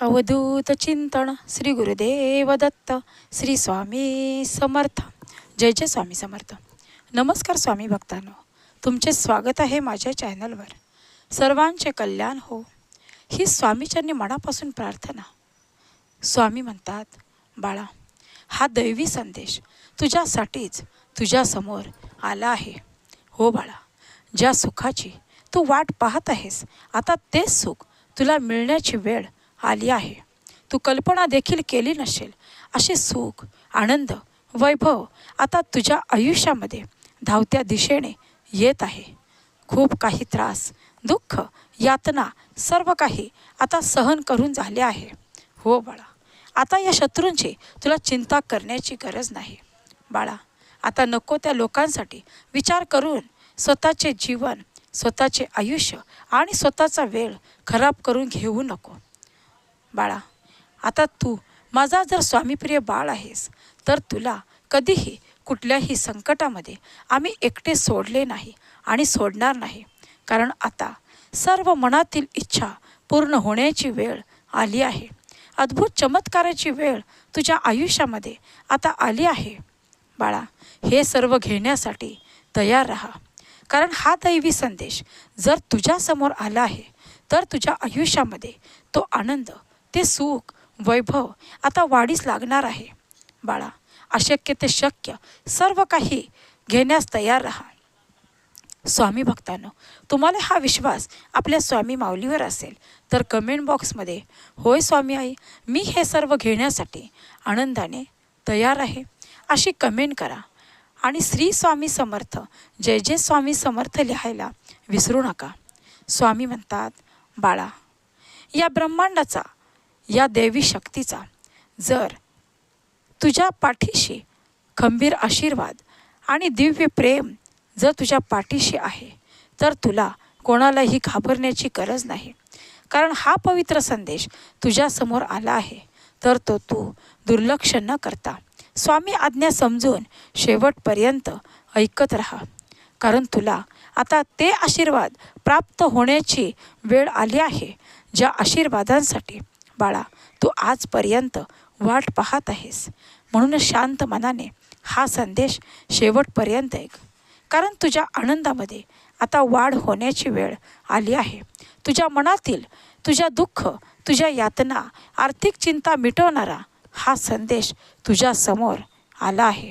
अवधूत चिंतन श्री गुरुदेव दत्त श्री स्वामी समर्थ. जय जय स्वामी समर्थ. नमस्कार स्वामी भक्तांनो. तुमचे स्वागत आहे माझ्या चॅनलवर. सर्वांचे कल्याण हो. ही स्वामीचरणी मनापासून प्रार्थना. स्वामी म्हणतात बाळा हा दैवी संदेश तुझ्यासाठीच तुझ्यासमोर आला आहे. हो बाळा ज्या सुखाची तू वाट पाहत आहेस आता तेच सुख तुला मिळण्याची वेळ आली आहे. तू कल्पना देखील केली नसेल. असे सुख आनंद वैभव आता तुझ्या आयुष्यामध्ये धावत्या दिशेने येत आहे. खूप काही त्रास दुःख यातना सर्व काही आता सहन करून झाले आहे. हो बाळा आता या शत्रूंची तुला चिंता करण्याची गरज नाही. बाळा आता नको त्या लोकांसाठी विचार करून स्वतःचे जीवन स्वतःचे आयुष्य आणि स्वतःचा वेळ खराब करून घेऊ नको. बाळा आता तू माझा जर स्वामीप्रिय बाळ आहेस तर तुला कधीही कुठल्याही संकटामध्ये आम्ही एकटे सोडले नाही आणि सोडणार नाही. कारण आता सर्व मनातील इच्छा पूर्ण होण्याची वेळ आली आहे. अद्भुत चमत्काराची वेळ तुझ्या आयुष्यामध्ये आता आली आहे. बाळा हे सर्व घेण्यासाठी तयार राहा. कारण हा दैवी संदेश जर तुझ्यासमोर आला आहे तर तुझ्या आयुष्यामध्ये तो आनंद ते सुख वैभव आता वाढीस लागणार आहे. बाळा अशक्य ते शक्य सर्व काही घेण्यास तयार राहा. स्वामी भक्तांनो तुम्हाला हा विश्वास आपल्या स्वामी माऊलीवर असेल तर कमेंट बॉक्समध्ये होय स्वामी आई मी हे सर्व घेण्यासाठी आनंदाने तयार आहे अशी कमेंट करा. आणि श्री स्वामी समर्थ जय जय स्वामी समर्थ लिहायला विसरू नका. स्वामी म्हणतात बाळा या ब्रह्मांडाचा या देवी शक्तीचा. जर तुझ्या पाठीशी खंबीर आशीर्वाद आणि दिव्य प्रेम जर तुझ्या पाठीशी आहे तर तुला कोणालाही घाबरण्याची गरज नाही. कारण हा पवित्र संदेश तुझ्यासमोर आला आहे तर तो तू दुर्लक्ष न करता स्वामी आज्ञा समजून शेवटपर्यंत ऐकत राहा. कारण तुला आता ते आशीर्वाद प्राप्त होण्याची वेळ आली आहे ज्या आशीर्वादांसाठी बाळा तू आजपर्यंत वाट पाहत आहेस. म्हणून शांत मनाने हा संदेश शेवटपर्यंत ऐक. कारण तुझ्या आनंदामध्ये आता वाढ होण्याची वेळ आली आहे. तुझ्या मनातील तुझ्या दुःख तुझ्या यातना आर्थिक चिंता मिटवणारा हा संदेश तुझ्यासमोर आला आहे.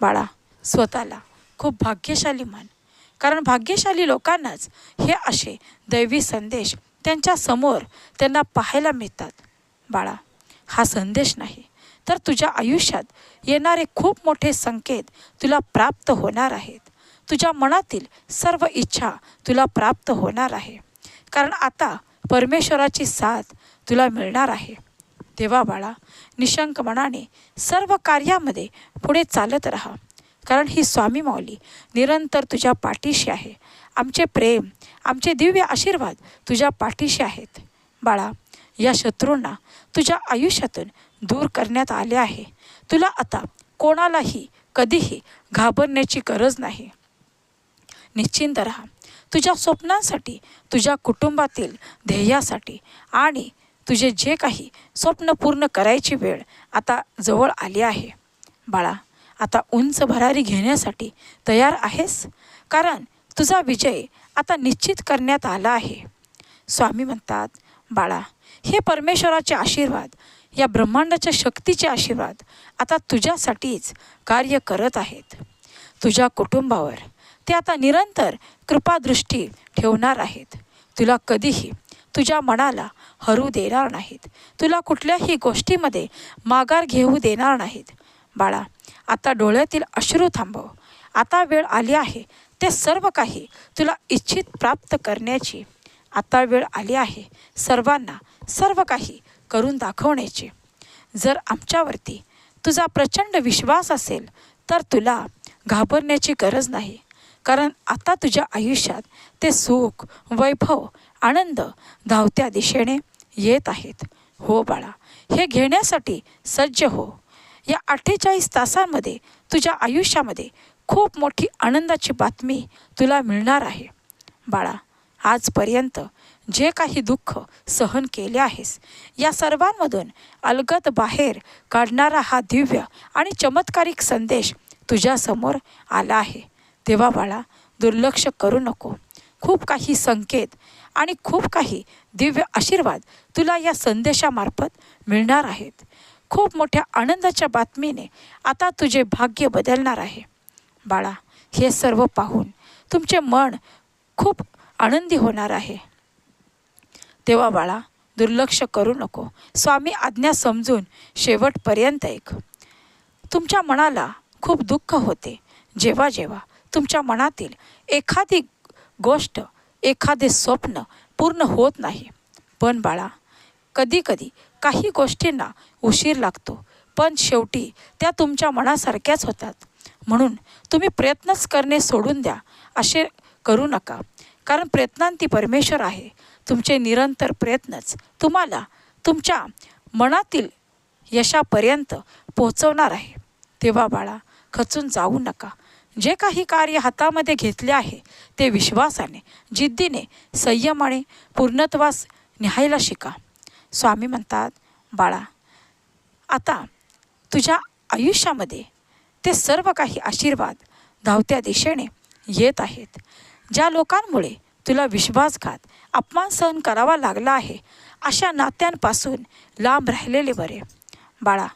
बाळा स्वतःला खूप भाग्यशाली मान. कारण भाग्यशाली लोकांनाच हे असे दैवी संदेश त्यांच्यासमोर त्यांना पाहायला मिळतात. बाळा हा संदेश नाही. तर तुझ्या आयुष्यात येणारे खूप मोठे संकेत तुला प्राप्त होणार आहेत. तुझ्या मनातील सर्व इच्छा तुला प्राप्त होणार आहे. कारण आता परमेश्वराची साथ तुला मिळणार आहे. तेव्हा बाळा निशंक मनाने सर्व कार्यामध्ये पुढे चालत राहा. कारण ही स्वामी माऊली निरंतर तुझ्या पाठीशी आहे. आमचे प्रेम आमचे दिव्य आशीर्वाद तुझ्या पाठीशी आहेत. बाळा या शत्रूंना तुझ्या आयुष्यातून दूर करण्यात आले आहे. तुला आता कोणालाही कधीही घाबरण्याची गरज नाही. निश्चिंत राहा. तुझ्या स्वप्नांसाठी तुझ्या कुटुंबातील ध्येयासाठी आणि तुझे जे काही स्वप्न पूर्ण करायची वेळ आता जवळ आली आहे. बाळा आता उंच भरारी घेण्यासाठी तयार आहेस? कारण तुझा विजय आता निश्चित करण्यात आला आहे. स्वामी म्हणतात बाळा हे परमेश्वराचे आशीर्वाद या ब्रह्मांडाच्या शक्तीचे आशीर्वाद आता तुझ्यासाठीच कार्य करत आहेत. तुझ्या कुटुंबावर ते आता निरंतर कृपादृष्टी ठेवणार आहेत. तुला कधीही तुझ्या मनाला हरू देणार नाहीत. तुला कुठल्याही गोष्टीमध्ये माघार घेऊ देणार नाहीत. बाळा आता डोळ्यातील अश्रू थांबव. आता वेळ आली आहे ते सर्व काही तुला इच्छित प्राप्त करण्याची आता वेळ आली आहे. सर्वांना सर्व काही करून दाखवण्याची. जर आमच्यावरती तुझा प्रचंड विश्वास असेल तर तुला घाबरण्याची गरज नाही. कारण आता तुझ्या आयुष्यात ते सुख वैभव आनंद धावत्या दिशेने येत आहेत. हो बाळा हे घेण्यासाठी सज्ज हो. या अठ्ठेचाळीस तासांमध्ये तुझ्या आयुष्यामध्ये खूप मोठी आनंदाची बातमी तुला मिळणार आहे. बाळा आजपर्यंत जे काही दुःख सहन केले आहेस या सर्वांमधून अलगद बाहेर काढणारा हा दिव्य आणि चमत्कारिक संदेश तुझ्यासमोर आला आहे. तेव्हा बाळा दुर्लक्ष करू नको. खूप काही संकेत आणि खूप काही दिव्य आशीर्वाद तुला या संदेशामार्फत मिळणार आहेत. खूप मोठ्या आनंदाच्या बातमीने आता तुझे भाग्य बदलणार आहे. बाळा हे सर्व पाहून तुमचे मन खूप आनंदी होणार आहे. तेव्हा बाळा दुर्लक्ष करू नको. स्वामी आज्ञा समजून शेवटपर्यंत ऐक. तुमच्या मनाला खूप दुःख होते. जेव्हा जेव्हा तुमच्या मनातील एखादी गोष्ट एखादे स्वप्न पूर्ण होत नाही. पण बाळा कधीकधी काही गोष्टींना उशीर लागतो पण शेवटी त्या तुमच्या मनासारख्याच होतात. म्हणून तुम्ही प्रयत्नच करणे सोडून द्या. असे करू नका. कारण प्रयत्नांती परमेश्वर आहे. तुमचे निरंतर प्रयत्नच तुम्हाला तुमच्या मनातील यशापर्यंत पोहोचवणार आहे. तेव्हा बाळा खचून जाऊ नका. जे काही कार्य हातामध्ये घेतले आहे ते विश्वासाने जिद्दीने संयमाने पूर्णत्वास न्यायला शिका. स्वामी म्हणतात बाळा आता तुझ्या आयुष्यामध्ये ते सर्व काही आशीर्वाद धावत्या दिशेने येत आहेत. ज्या लोकांमुळे तुला विश्वासघात अपमान सहन करावा लागला आहे अशा नात्यांपासून लांब राहिलेले बरे. बाळा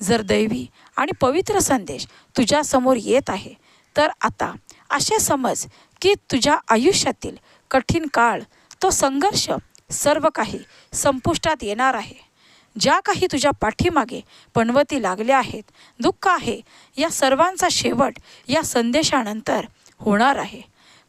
जर दैवी आणि पवित्र संदेश तुझ्यासमोर येत आहे तर आता असे समज की तुझ्या आयुष्यातील कठीण काळ तो संघर्ष सर्व काही संपुष्टात येणार आहे. ज्या काही तुझ्या पाठीमागे पणवती लागल्या आहेत दुःख आहे या सर्वांचा शेवट या संदेशानंतर होणार आहे.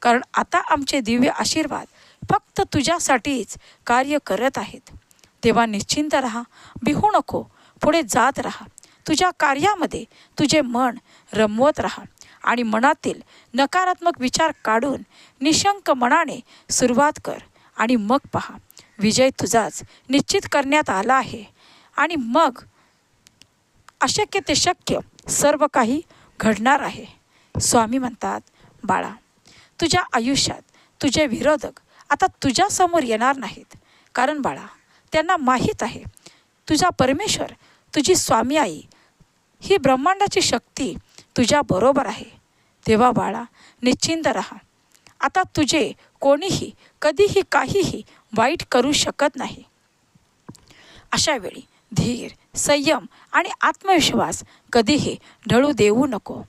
कारण आता आमचे दिव्य आशीर्वाद फक्त तुझ्यासाठीच कार्य करत आहेत. तेव्हा निश्चिंत राहा बिहू नको पुढे जात राहा. तुझ्या कार्यामध्ये तुझे मन रमवत राहा आणि मनातील नकारात्मक विचार काढून निशंक मनाने सुरुवात कर आणि मग पहा. विजय तुझाच निश्चित करण्यात आला आहे. आणि मग अशक्य ते शक्य सर्व काही घडणार आहे. स्वामी म्हणतात बाळा तुझ्या आयुष्यात तुझे विरोधक आता तुझ्यासमोर येणार नाहीत. कारण बाळा त्यांना माहीत आहे तुझा परमेश्वर तुझी स्वामी आई ही ब्रह्मांडाची शक्ती तुझ्याबरोबर आहे. तेव्हा बाळा निश्चिंत राहा. आता तुझे कोणीही कधीही काहीही वाईट करू शकत नाही. अशावेळी धीर संयम आणि आत्मविश्वास कधीही ढळू देऊ नको.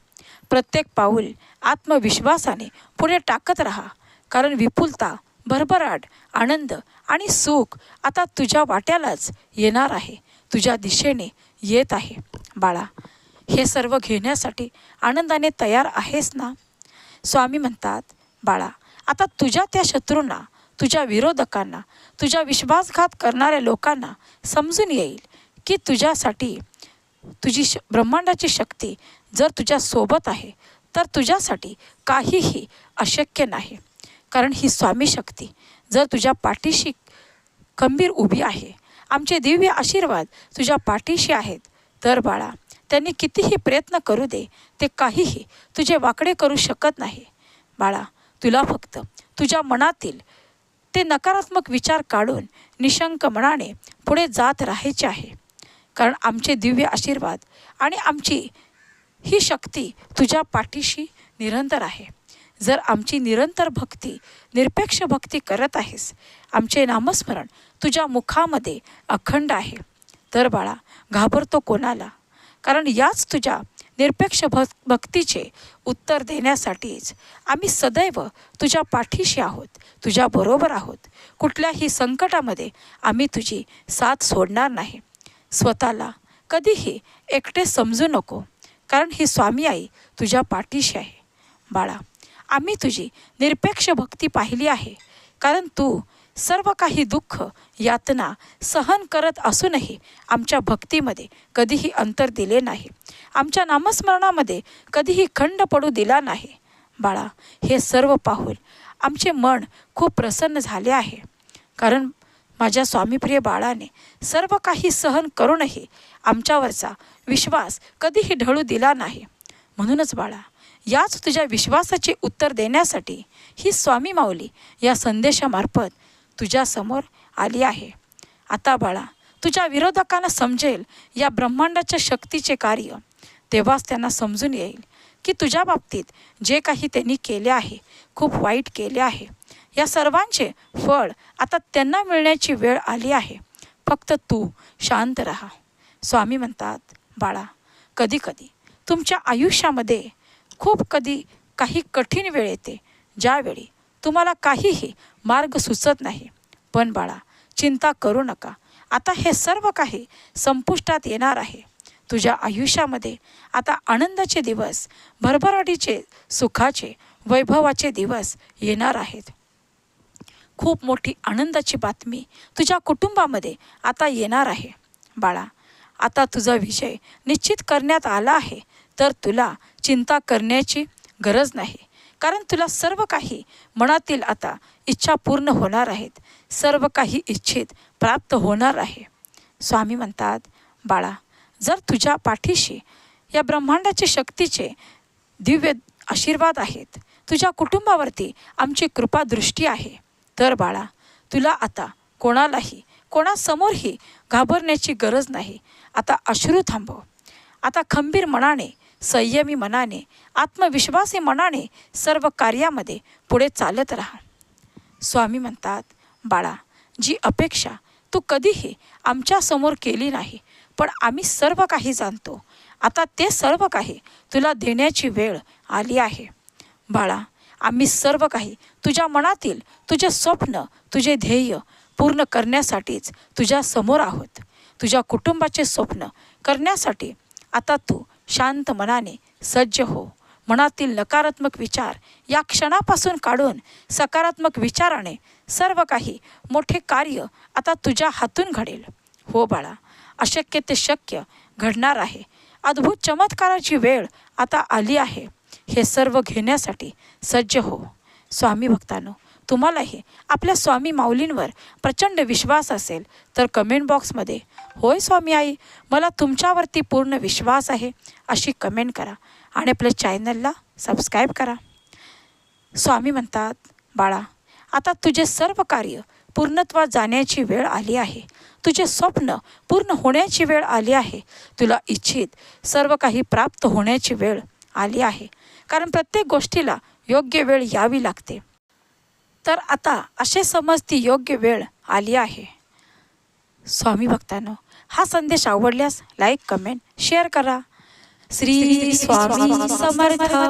प्रत्येक पाऊल आत्मविश्वासाने पुढे टाकत राहा कारण विपुलता भरभराट आनंद आणि सुख आता तुझ्या वाट्यालाच येणार आहे तुझ्या दिशेने येत आहे. बाळा हे सर्व घेण्यासाठी आनंदाने तयार आहेस ना? स्वामी म्हणतात बाळा आता तुझ्या त्या शत्रूंना तुझ्या विरोधकांना तुझ्या विश्वासघात करणाऱ्या लोकांना समजून येईल. की तुझ्यासाठी तुझी श ब्रह्मांडाची शक्ती जर तुझ्या सोबत आहे तर तुझ्यासाठी काहीही अशक्य नाही. कारण ही स्वामी शक्ती जर तुझ्या पाठीशी खंबीर उभी आहे आमचे दिव्य आशीर्वाद तुझ्या पाठीशी आहेत तर बाळा त्यांनी कितीही प्रयत्न करू दे ते काहीही तुझे वाकडे करू शकत नाही. बाळा तुला फक्त तुझ्या मनातील ते नकारात्मक विचार काढून निशंक मनाने पुढे जात राहायचे आहे. कारण आमचे दिव्य आशीर्वाद आणि आमची ही शक्ती तुझ्या पाठीशी निरंतर आहे. जर आमची निरंतर भक्ती निरपेक्ष भक्ती करत आहेस आमचे नामस्मरण तुझ्या मुखामध्ये अखंड आहे. तर बाळा घाबरतो कोणाला? कारण याच तुझ्या निरपेक्ष भक् भक्तीचे उत्तर देण्यासाठीच आम्ही सदैव तुझ्या पाठीशी आहोत तुझ्या बरोबर आहोत. कुठल्याही संकटामध्ये आम्ही तुझी साथ सोडणार नाही. स्वतःला कधीही एकटे समजू नको कारण ही स्वामी आई तुझ्या पाठीशी आहे. बाळा आम्ही तुझी निरपेक्ष भक्ती पाहिली आहे कारण तू सर्व काही दुःख यातना सहन करत असूनही आमच्या भक्तीमध्ये कधीही अंतर दिले नाही. आमच्या नामस्मरणामध्ये कधीही खंड पडू दिला नाही. बाळा हे सर्व पाहून आमचे मन खूप प्रसन्न झाले आहे कारण माझ्या स्वामीप्रिय बाळाने सर्व काही सहन करूनही आमच्यावरचा विश्वास कधीही ढळू दिला नाही. म्हणूनच बाळा याच तुझ्या विश्वासाचे उत्तर देण्यासाठी ही स्वामी माऊली या संदेशामार्फत तुझ्यासमोर आली आहे. आता बाळा तुझ्या विरोधकांना समजेल या ब्रह्मांडाच्या शक्तीचे कार्य. तेव्हाच त्यांना समजून येईल की तुझ्या बाबतीत जे काही त्यांनी केले आहे खूप वाईट केले आहे. या सर्वांचे फळ आता त्यांना मिळण्याची वेळ आली आहे. फक्त तू शांत राहा. स्वामी म्हणतात बाळा कधीकधी तुमच्या आयुष्यामध्ये खूप कधी काही कठीण वेळ येते. ज्यावेळी तुम्हाला काहीही मार्ग सुचत नाही. पण बाळा चिंता करू नका. आता हे सर्व काही संपुष्टात येणार आहे. तुझ्या आयुष्यामध्ये आता आनंदाचे दिवस भरभराटीचे सुखाचे वैभवाचे दिवस येणार आहेत. खूप मोठी आनंदाची बातमी तुझ्या कुटुंबामध्ये आता येणार आहे. बाळा आता तुझा विजय निश्चित करण्यात आला आहे. तर तुला चिंता करण्याची गरज नाही. कारण तुला सर्व काही मनातील आता इच्छा पूर्ण होणार आहेत. सर्व काही इच्छित प्राप्त होणार आहे. स्वामी म्हणतात बाळा जर तुझ्या पाठीशी या ब्रह्मांडाच्या शक्तीचे दिव्य आशीर्वाद आहेत तुझ्या कुटुंबावरती आमची कृपादृष्टी आहे. तर बाळा तुला आता कोणालाही कोणासमोरही घाबरण्याची गरज नाही. आता अश्रू थांबव. आता खंबीर मनाने संयमी मनाने आत्मविश्वासी मनाने सर्व कार्यामध्ये पुढे चालत राहा. स्वामी म्हणतात बाळा जी अपेक्षा तू कधीही आमच्यासमोर केली नाही पण आम्ही सर्व काही जाणतो. आता ते सर्व काही तुला देण्याची वेळ आली आहे. बाळा आम्ही सर्व काही तुझ्या मनातील तुझे स्वप्न तुझे ध्येय पूर्ण करण्यासाठीच तुझ्या समोर आहोत. तुझ्या कुटुंबाचे स्वप्न करण्यासाठी आता तू शांत मनाने सज्ज हो. मनातील नकारात्मक विचार या क्षणापासून काढून सकारात्मक विचाराने सर्व काही मोठे कार्य आता तुझ्या हातून घडेल. हो बाळा अशक्य ते शक्य घडणार आहे. अद्भुत चमत्काराची वेळ आता आली आहे. हे सर्व घेण्यासाठी सज्ज हो. स्वामी भक्तांनो तुम्हालाही आपल्या स्वामी माऊलींवर प्रचंड विश्वास असेल तर कमेंट बॉक्समध्ये होय स्वामी आई मला तुमच्यावरती पूर्ण विश्वास आहे अशी कमेंट करा आणि आपल्या चॅनलला सबस्क्राईब करा. स्वामी म्हणतात बाळा आता तुझे सर्व कार्य पूर्णत्वात जाण्याची वेळ आली आहे. तुझे स्वप्न पूर्ण होण्याची वेळ आली आहे. तुला इच्छित सर्व काही प्राप्त होण्याची वेळ आली आहे. कारण प्रत्येक गोष्टीला योग्य वेळ यावी लागते. तर आता असे समज ती योग्य वेळ आली आहे. स्वामी भक्तांनो हा संदेश आवडल्यास लाईक कमेंट शेअर करा. श्री स्वामी समर्थ.